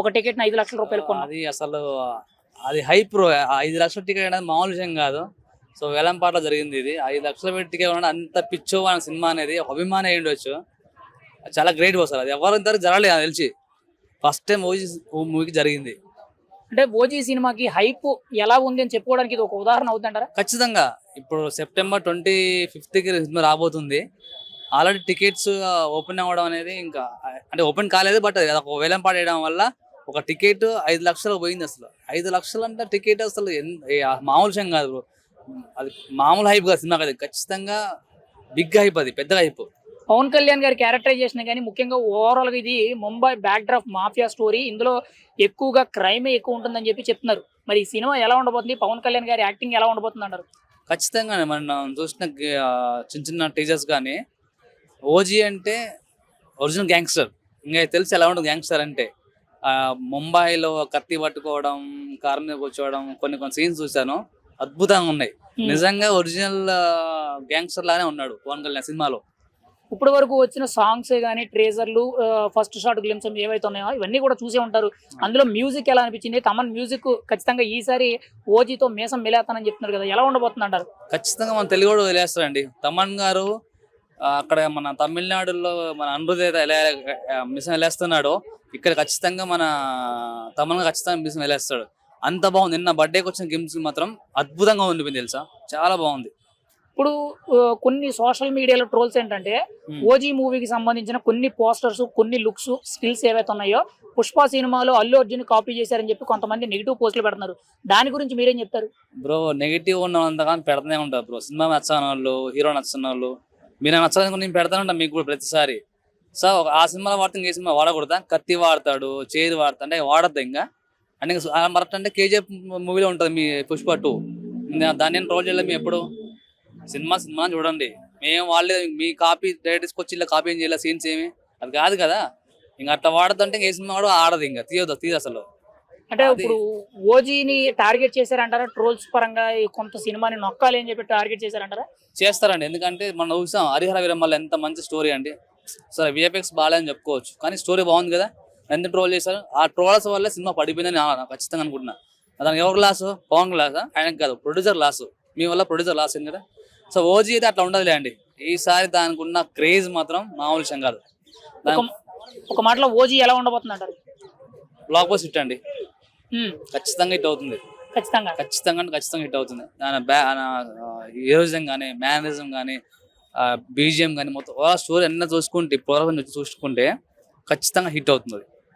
ఒక టికెట్ ఐదు లక్షల రూపాయలు కొన్నాం. అది అసలు అది హై ప్రో ఐదు లక్షల టికెట్ అనేది మామూలు విషయం కాదు. సో వేలంపాట్లో జరిగింది ఇది. ఐదు లక్షల పెట్టి టికెట్ కొనడం అంత పిచ్చో అనే సినిమా అనేది ఒక అభిమానం అయి ఉండొచ్చు. చాలా గ్రేట్ అసలు. అది ఎవరి ఇంతవరకు జరగలేదు నాకు తెలిసి. ఫస్ట్ టైం ఓజీ మూవీకి జరిగింది. అంటే ఓజీ సినిమాకి హైప్ ఎలా ఉంది అని చెప్పుకోవడానికి ఇది ఒక ఉదాహరణ అవుతుంటారా ఖచ్చితంగా. ఇప్పుడు సెప్టెంబర్ ట్వంటీ ఫిఫ్త్కి సినిమా రాబోతుంది. ఆల్రెడీ టికెట్స్ ఓపెన్ అవ్వడం అనేది ఇంకా అంటే ఓపెన్ కాలేదు బట్ అది ఒక వేలం పాడేయడం వల్ల ఒక టికెట్ ఐదు లక్షలు పోయింది అసలు. ఐదు లక్షలు అంటే టికెట్ అసలు మామూలు విషయం కాదు. అది మామూలు హైప్ కాదు సినిమా అది. ఖచ్చితంగా బిగ్ హైప్ అది పెద్ద హైప్ పవన్ కళ్యాణ్ గారి క్యారెక్టరైజేషన్ కానీ ముఖ్యంగా ఓవరాల్గా ఇది Mumbai backdrop mafia story ఇందులో ఎక్కువగా క్రైమే ఎక్కువ ఉంటుందని చెప్పి చెప్తున్నారు. మరి ఈ సినిమా ఎలా ఉండబోతుంది? పవన్ కళ్యాణ్ గారి యాక్టింగ్ ఎలా ఉండబోతుంది అంటారు? ఖచ్చితంగా మనం చూసిన చిన్న చిన్న టీజర్స్ కానీ ఓజీ అంటే ఒరిజినల్ గ్యాంగ్స్టర్ ఇంకా తెలిసి ఎలా ఉంటుంది గ్యాంగ్స్టర్ అంటే ముంబైలో కత్తి పట్టుకోవడం కార్ మీద కూర్చోవడం కొన్ని కొన్ని సీన్స్ చూశాను. అద్భుతంగా ఉన్నాయి. నిజంగా ఒరిజినల్ గ్యాంగ్స్టర్ లానే ఉన్నాడు పవన్ కళ్యాణ్ సినిమాలో. ఇప్పటి వరకు వచ్చిన సాంగ్స్ కానీ ట్రేజర్లు ఫస్ట్ షాట్ గ్లిమ్స్ ఏవైతే ఉన్నాయో ఇవన్నీ కూడా చూసే ఉంటారు. అందులో మ్యూజిక్ ఎలా అనిపించింది? తమన్ మ్యూజిక్ ఖచ్చితంగా ఈసారి ఓజీతో మేసం మిలేస్తానని చెప్తున్నారు కదా ఎలా ఉండబోతుంది అంటారు ఖచ్చితంగా మన తెలుగు కూడా వదిలేస్తారండి. తమన్ గారు అక్కడ మన తమిళనాడులో మన అనురుద్ అయితే ఎలా మిషన్ వెళ్ళేస్తున్నాడో ఇక్కడ ఖచ్చితంగా మన తమన్ ఖచ్చితంగా మిషన్ వెళ్ళేస్తాడు అంత బాగుంది. నిన్న బర్త్డేకి వచ్చిన గేమ్స్ మాత్రం అద్భుతంగా ఉండిపోయింది తెలుసా? చాలా బాగుంది. ఇప్పుడు కొన్ని సోషల్ మీడియాలో ట్రోల్స్ ఏంటంటే. ఓజీ మూవీకి సంబంధించిన కొన్ని పోస్టర్స్ కొన్ని లుక్స్ స్కిల్స్ ఏవైతే ఉన్నాయో పుష్ప సినిమాలో అల్లు అర్జున్ కాపీ చేశారని చెప్పి కొంతమంది నెగిటివ్ పోస్టులు పెడుతున్నారు. దాని గురించి మీరేం చెప్తారు? బ్రో నెగిటివ్ ఉన్నంతగానో పెడతానే ఉంటారు బ్రో సినిమా నచ్చని వాళ్ళు హీరో నచ్చని వాళ్ళు. మీరు నచ్చదని నేను పెడతానే ఉంటాను మీకు కూడా ప్రతిసారి. సో ఒక- ఆ సినిమాలో వాడితే ఇంకే సినిమా వాడకూడదా? కత్తి వాడతాడు చేరు వాడతాడు అంటే వాడద్దు ఇంకా. అంటే మరట్ అంటే కేజీఎఫ్ మూవీలో ఉంటుంది మీ పుష్ప టూ. దాన్ని నేను ట్రోల్ చేయలేదు మీ ఎప్పుడు. సినిమా సినిమా చూడండి. మేము వాళ్ళే మీ కాపీ డైరెక్ట్ తీసుకొచ్చి ఇలా కాపీ ఏం చేయలేదు సీన్స్ ఏమి. అది కాదు కదా. ఇంకా అట్లా వాడదంటే ఏ సినిమా కూడా ఆడదు ఇంకా. తీయదు తీయదు అసలు. అంటే ఇప్పుడు ఓజీని టార్గెట్ చేశారంటారా? ట్రోల్స్ పరంగా కొంత సినిమాని నొక్కాలి అని చెప్పి టార్గెట్ చేశారంటారా? చేస్తారండి. ఎందుకంటే మనం చూసాం హరిహర వీరమ్మల్ ఎంత మంచి స్టోరీ అండి. సరే విఎఫ్ఎక్స్ బాగాలేదని చెప్పుకోవచ్చు. కానీ స్టోరీ బాగుంది కదా? ఎంత ట్రోల్ చేశారు. ఆ ట్రోల్స్ వల్ల సినిమా పడిపోయిందని నా- నాకు ఖచ్చితంగా అనుకుంటున్నా. దానికి ఎవరు లాసు? పవన్ లాసా? ఆయనకు కాదు ప్రొడ్యూసర్ లాసు. మీ వల్ల ప్రొడ్యూసర్ లాస్ అయింది కదా? సో ఓజీ అయితే అట్లా ఉండదులే అండి. ఈసారి దానికి ఉన్న క్రేజ్ మాత్రం మామూలు విషయం కాదు. ఒక మాటలో ఓజీ ఎలా ఉండబోతుంది అంటారు? బ్లాక్ బస్ హిట్ అండి. ఖచ్చితంగా హిట్ అవుతుంది. ఖచ్చితంగా. ఖచ్చితంగా అంటే ఖచ్చితంగా హిట్ అవుతుంది. దాని హీరోయిజం కానీ మేనరిజం కానీ బీజిఎం కానీ మొత్తం స్టోరీ అన్నీ చూసుకుంటే ఇప్పుడు చూసుకుంటే ఖచ్చితంగా హిట్ అవుతుంది.